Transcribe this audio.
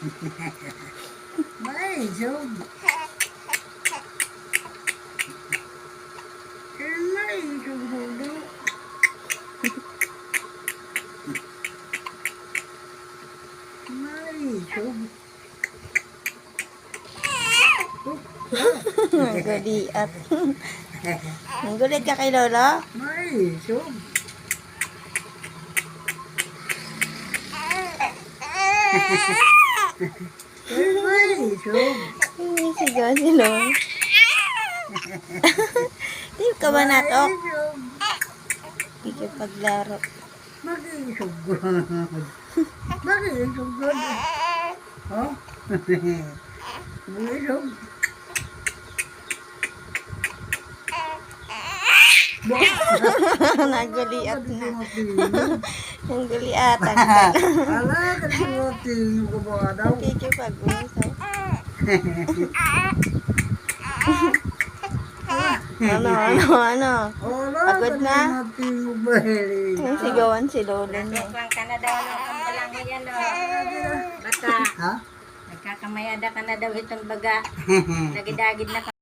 May sub. May sub hulo. May sub. Ang guliat. Ang gulit ka kay Lolo? May sub. May sigaw si Lolo. Di ka ba natok? May sub. Di ka paglaro. Mag-iisugod. Mag-iisugod. Oh? Naguliat na. Ala, Ang guliatan. kasi mo tingin ko ba daw? Kikipag-usap. Ano, ano, ano? Ala, Pagod na? mo? Ang sigawan si Lolo niya. Nagkakamay ka na daw ng kamdalang mo yan, oh. Bata, Ha? nagkakamayada ka na daw itong baga. Nagidagid na